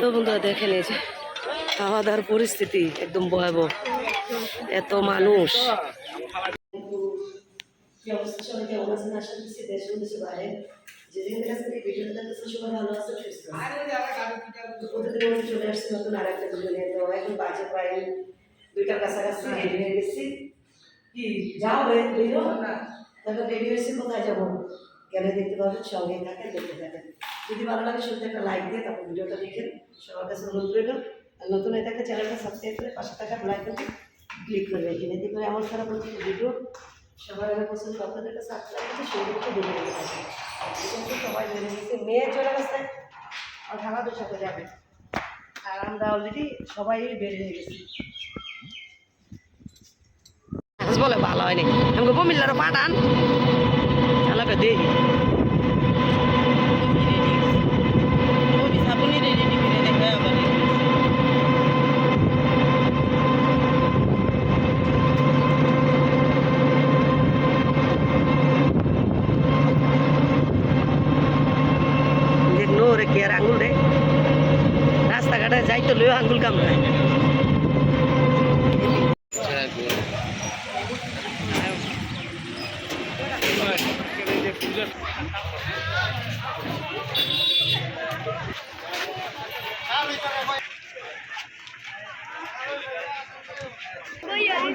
তো বন্ধুরা দেখেন এই খাওয়া দাওয়ার পরিস্থিতি একদম ভয়াবহ। এত মানুষ। থেকে দুইটার কাছাকাছি রেডি হয়ে গেছি। কি? যাও বেরো। তারপর রেডি হয়েছি কোথায় যাব? গেলে দেখতে পাবেন সঙ্গে থাকেন দেখতে থাকেন যদি ভালো লাগে শুনতে একটা লাইক দিয়ে তারপর ভিডিওটা দেখেন সবার কাছে অনুরোধ রইল। আর নতুন হয়ে থাকলে চ্যানেলটা সাবস্ক্রাইব করে পাশে থাকা লাইকটা ক্লিক করে রেখে এতে করে এমন খারাপ ভিডিও সবার আগে পছন্দ আপনাদের কাছে আপনার কাছে সেগুলোকে দেখে রেখে থাকেন কিন্তু সবাই বেড়ে গেছে। মেয়ে চলে গেছে। আর খালাদের সাথে যাবে। আর আমরা অলরেডি সবাই বের হয়ে গেছি। বলে ভালো হয়নি। আমাকে বমিল্লারও পাঠান চালাকে নো রে কে আর আঙুল রে? রাস্তাঘাটে যাইতে লইও আঙুল কামড়ায়।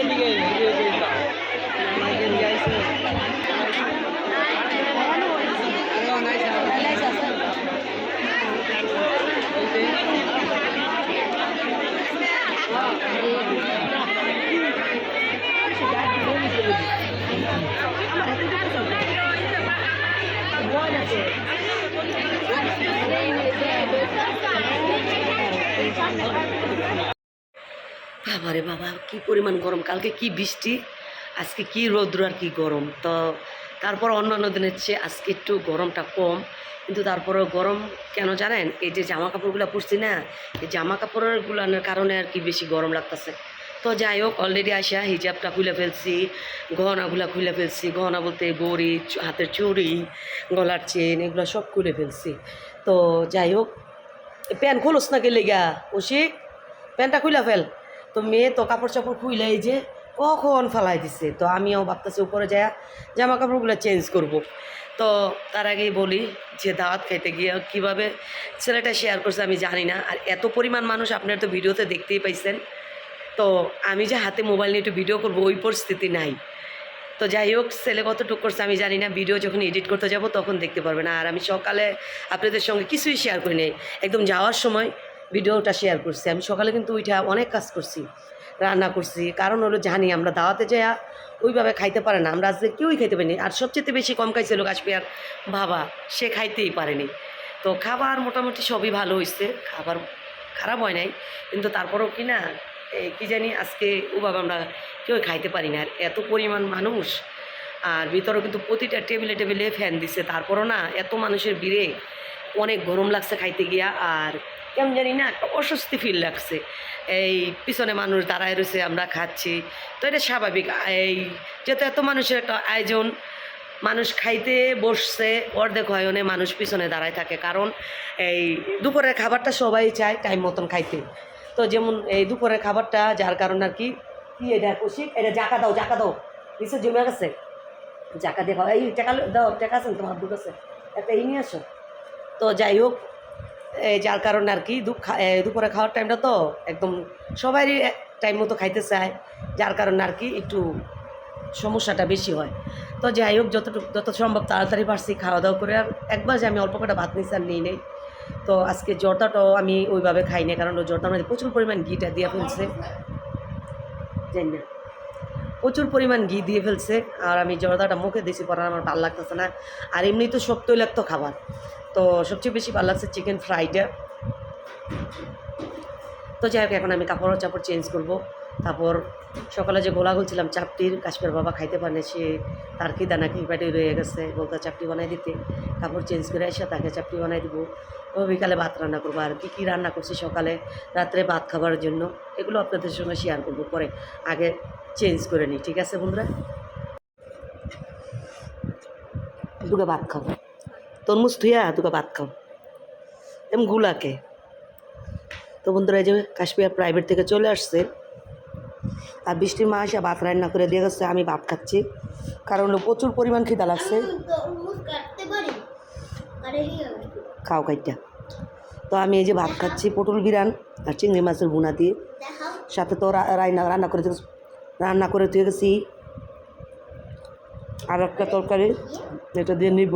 এদিকে ভিডিও দিতাম মাইকেল যাইছে Thank you. বাবারে বাবা, কি পরিমাণ গরম, কালকে কি বৃষ্টি, আজকে কি রৌদ্র আর কি গরম। তো তারপর অন্যান্য দিনের চেয়ে আজকে একটু গরমটা কম, কিন্তু তারপরেও গরম কেন জানেন? এই যে জামা কাপড়গুলো পরছি না, এই জামা কাপড়ের গুলানোর কারণে আর কি বেশি গরম লাগতেছে। তো যাই হোক অলরেডি আসা হিজাবটা খুলে ফেলছি, গহনাগুলো খুলে ফেলছি, গহনা বলতে গড়ি হাতের চুড়ি, গলার চেন, এগুলো সব খুলে ফেলছি। তো যাই হোক, প্যান্ট খোলস না গেলে গা ওসি প্যান্টটা খুলে ফেল। তো মেয়ে তো কাপড় চাপড় খুলে এই যে কখন ফালাই দিছে? তো আমিও ভাবতেছি উপরে যায় জামা কাপড়গুলো চেঞ্জ করব। তো তার আগেই বলি যে দাওয়াত খাইতে গিয়ে কীভাবে ছেলেটা শেয়ার করছে আমি জানি না। আর এত পরিমাণ মানুষ আপনার তো ভিডিওতে দেখতেই পাইছেন। তো আমি যে হাতে মোবাইল নিয়ে একটু ভিডিও করব, ওই পরিস্থিতি নাই। তো যাই হোক, ছেলে কতটুকু করছে আমি জানি না। ভিডিও যখন এডিট করতে যাব তখন দেখতে পারবেন। আর আমি সকালে আপনাদের সঙ্গে কিছুই শেয়ার করি নাই। একদম যাওয়ার সময় ভিডিওটা শেয়ার করছি। আমি সকালে কিন্তু ওইটা অনেক কাজ করছি, রান্না করছি। কারণ হলো জানি আমরা দাওয়াতে যাই ওইভাবে খাইতে পারে না। আমরা আজকে কেউই খাইতে পারিনি। আর সবচেয়ে বেশি কম খাইছিল কাশ্মীর বাবা, সে খাইতেই পারেনি। তো খাবার মোটামুটি সবই ভালো হয়েছে খাবার খারাপ হয় নাই। কিন্তু তারপরেও কি না কি জানি আজকে ও বাবা আমরা কেউ খাইতে পারি না। আর এত পরিমাণ মানুষ, আর ভিতরেও কিন্তু প্রতিটা টেবিলে টেবিলে ফ্যান দিছে। তারপরও না, এত মানুষের ভিড়ে অনেক গরম লাগছে খাইতে গিয়া। আর কেমন জানি না একটা অস্বস্তি ফিল লাগছে। এই পিছনে মানুষ দাঁড়ায় রয়েছে, আমরা খাচ্ছি। তো এটা স্বাভাবিক। এই যেহেতু এত মানুষের একটা আয়োজন, মানুষ খাইতে বসছে, অর্ধেক হয়নে মানুষ পিছনে দাঁড়ায় থাকে। কারণ এই দুপুরের খাবারটা সবাই চায় টাইম মতন খাইতে। তো যেমন এই দুপুরের খাবারটা, যার কারণ আর কি কি এটা কুশি এটা জাকা দাও জাকা দাও। নিচে জমে গেছে? জাকা দিয়ে এই টাকা দাও, টাকা আছে না তোমার দুটো আছে একটা এই নিয়ে আসো। তো যাই হোক যার কারণে আর কি দু খা- এ, দুপুরে খাওয়ার টাইমটা তো একদম সবারই টাইম মতো খাইতে চায়। যার কারণে আর কি একটু সমস্যাটা বেশি হয়। তো যাই হোক যতটুকু যত সম্ভব তাড়াতাড়ি পারছি খাওয়া দাওয়া করে। আর একবার যে আমি অল্প কটা ভাত নিচ্ছি আর নিই নেই। তো আজকে জর্দাটাও আমি ওইভাবে খাই না কারণ ওই জর্দার মধ্যে প্রচুর পরিমাণ ঘিটা দিয়ে ফেলছে। জানি না। প্রচুর পরিমাণ ঘি দিয়ে ফেলছে, আর আমি জর্দাটা মুখে দিয়েছি পরে আমার ভালো লাগতেছে না। আর এমনি তো সব তৈলাক্ত খাবার। তো সবচেয়ে বেশি ভালো লাগছে চিকেন ফ্রাইটা তো যাই হোক, এখন আমি কাপড় চাপড় চেঞ্জ করব। তারপর সকালে যে গোলা গুলছিলাম চাপটির, কাশ্মীর বাবা খাইতে পারে সে তার কি দানা কি পেটে রয়ে গেছে, বলতে চাপটি বানাই দিতে। কাপড় চেঞ্জ করে এসে তাকে চাপটি বানাই দিব। ও বিকালে ভাত রান্না করব আর কী কী রান্না করছি সকালে, রাত্রে ভাত খাবার জন্য, এগুলো আপনাদের সঙ্গে শেয়ার করব, পরে আগে চেঞ্জ করে নিই, ঠিক আছে বন্ধুরা? দুটো ভাত খাও। তরমুজ থুইয়া দুটো ভাত খাও। এম গুলাকে। তো বন্ধুরা এই যে কাশ্মীর প্রাইভেট থেকে চলে আসছে আর বৃষ্টির মা এসে ভাত রান্না করে দিয়ে গেছে, আমি ভাত খাচ্ছি। কারণ প্রচুর পরিমাণ খিদা লাগছে? খাও খাইটা তো আমি এই যে ভাত খাচ্ছি, পটল বিরান আর চিংড়ি মাছের বুনা দিয়ে। সাথে তো রান্না রান্না করে রান্না করে দিয়ে গেছি। আর একটা তরকারি, এটা দিয়ে নিব।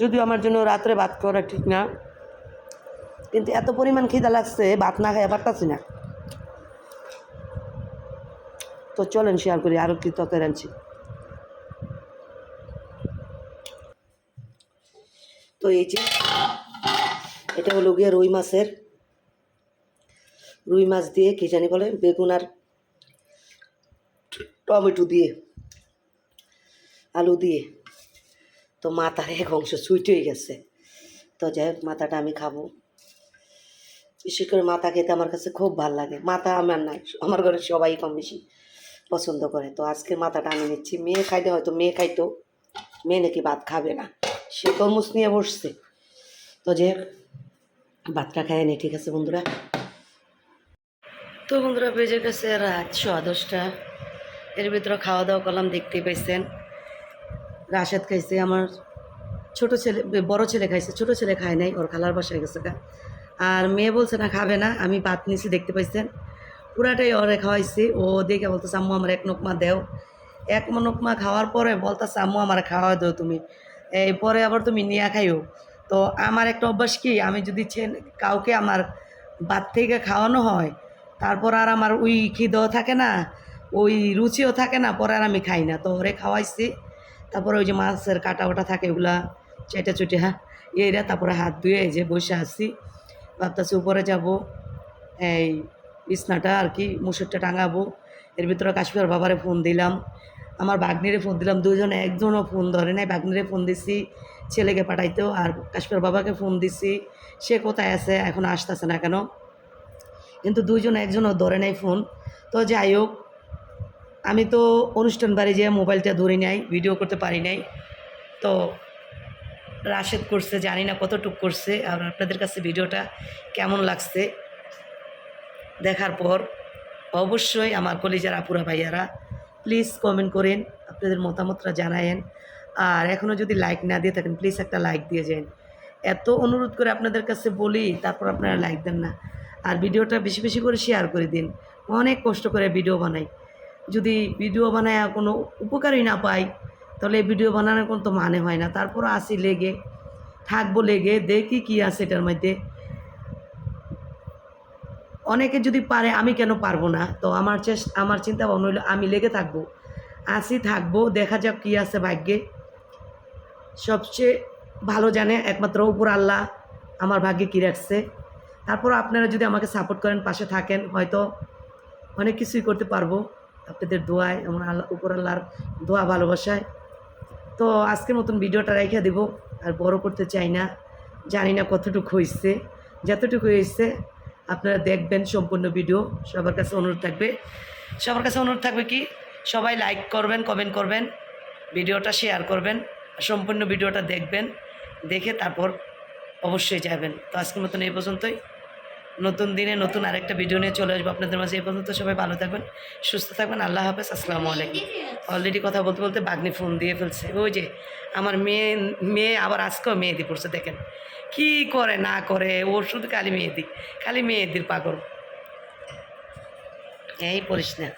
যদিও আমার জন্য রাত্রে ভাত করা ঠিক না, কিন্তু এত পরিমাণ খিদা লাগছে, ভাত না খাই পারতাছি না। তো চলেন শেয়ার করি আরও কি তরকারি আনছি তো এই যে, এটা হলো গিয়ে রুই মাছের, রুই মাছ দিয়ে কি জানি বলে, বেগুন আর টমেটো দিয়ে, আলু দিয়ে। তো মাথার এক অংশ সুইট হয়ে গেছে। তো যাই হোক, মাথাটা আমি খাব। বিশেষ করে মাথা খেতে আমার কাছে খুব ভালো লাগে। মাথা আমার নাই, আমার ঘরে সবাই কম বেশি। পছন্দ করে। তো আজকে মাথাটা আমি নিচ্ছি। মেয়ে খাইতে হয়তো মেয়ে খাইতো, মেয়ে নাকি ভাত খাবে না। সে তরমুজ নিয়ে বসছে। তো যে ভাতটা খায় নি, ঠিক আছে বন্ধুরা? তো বন্ধুরা, বেজে গেছে রাত সোয়া দশটা। এর ভিতরে খাওয়া দাওয়া করলাম দেখতে পাইছেন। রাশেদ খাইছে, আমার ছোট ছেলে, বড় ছেলে খাইছে, ছোট ছেলে খায় নাই, ওর খালার বাসায় গেছে আর মেয়ে বলছে না, খাবে না, আমি ভাত নিছি দেখতে পাইছেন? পুরাটাই ওরে খাওয়াইছি। ও দেখে বলতেছে, আম্মু, আমার এক নোকমা দেও। এক নোকমা খাওয়ার পরে বলতেছে, আম্মু, আমার খাওয়া দাও তুমি। এই পরে আবার তুমি নিয়ে খাইও। তো আমার একটা অভ্যাস কি, আমি যদি কাউকে আমার বাদ থেকে খাওয়ানো হয়, তারপর আর আমার ওই খিদেও থাকে না, ওই রুচিও থাকে না, পরে আর আমি খাই না। তো ওরে খাওয়াইছি। তারপরে ওই যে মাছের কাটা ওটা থাকে ওগুলা চেটে চুটে হ্যাঁ এইরা তারপরে হাত ধুয়ে এই যে বসে আসছি ভাবতেছি উপরে যাব। এই বিছনাটা আর কি মুসুরটা টাঙাবো। এর ভিতরে কাশ্মীর বাবারে ফোন দিলাম। আমার বাগনিরে ফোন দিলাম দুজনে একজনও ফোন ধরে নাই। বাগনিরে ফোন দিছি, ছেলেকে পাঠাইতেও আর কাশ্মীর বাবাকে ফোন দিছি। সে কোথায় আছে, এখন আসতেছে না কেন? কিন্তু দুইজন একজনও ধরে নাই ফোন তো যাই হোক, আমি তো অনুষ্ঠান বাড়ি যেয়ে মোবাইলটা ধরে নাই ভিডিও করতে পারি নাই। তো রাশেদ করছে, জানি না কতটুক করছে। আর আপনাদের কাছে ভিডিওটা কেমন লাগছে? দেখার পর অবশ্যই আমার কলিজার আপুরা ভাইয়ারা প্লিজ কমেন্ট করেন, আপনাদের মতামতটা জানায়েন। আর এখনও যদি লাইক না দিয়ে থাকেন প্লিজ একটা লাইক দিয়ে যান। এত অনুরোধ করে আপনাদের কাছে বলি, তারপর আপনারা লাইক দেন না। আর ভিডিওটা বেশি বেশি করে শেয়ার করে দিন। অনেক কষ্ট করে ভিডিও বানাই। যদি ভিডিও বানায় কোনো উপকারই না পাই, তাহলে এই ভিডিও বানানোর কোনো তো মানে হয় না। তারপর আসি লেগে, থাকব লেগে, দেখি কি আছে এটার মধ্যে। অনেকে যদি পারে, আমি কেন পারব না? তো আমার চেষ্টা আমার চিন্তা ভাবনা হইল, আমি লেগে থাকব। আসি, থাকব, দেখা যাক কী আছে ভাগ্যে। সবচেয়ে ভালো জানে একমাত্র উপর আল্লাহ, আমার ভাগ্যে কী রাখছে। তারপর আপনারা যদি আমাকে সাপোর্ট করেন, পাশে থাকেন, হয়তো অনেক কিছুই করতে পারব। আপনাদের দোয়ায় আমার আল্লাহ, উপর আল্লাহর দোয়া ভালোবাসায়। তো আজকের মতন ভিডিওটা রেখে দেব, আর বড় করতে চাই না। জানি না কতটুকু হয়েছে যতটুকু হয়েছে আপনারা দেখবেন সম্পূর্ণ ভিডিও। সবার কাছে অনুরোধ থাকবে। সবার কাছে অনুরোধ থাকবে কি? সবাই লাইক করবেন কমেন্ট করবেন, ভিডিওটা শেয়ার করবেন, সম্পূর্ণ ভিডিওটা দেখবেন, দেখে তারপর অবশ্যই যাবেন। তো আজকের মতন এই পর্যন্তই। নতুন দিনে নতুন আরেকটা ভিডিও নিয়ে চলে আসব আপনাদের মাঝে। এই পর্যন্ত সবাই ভালো থাকবেন, সুস্থ থাকবেন। আল্লাহ হাফেজ। আসসালামু আলাইকুম। অলরেডি কথা বলতে বলতে বাগনি ফোন দিয়ে ফেলছে। ওই যে আমার মেয়ে মেয়ে আবার আজকেও মেহেদি পড়ছে দেখেন। কি করে না করে? ওর শুধু খালি মেহেদি খালি মেহেদির পাগল। এই পড়িস না।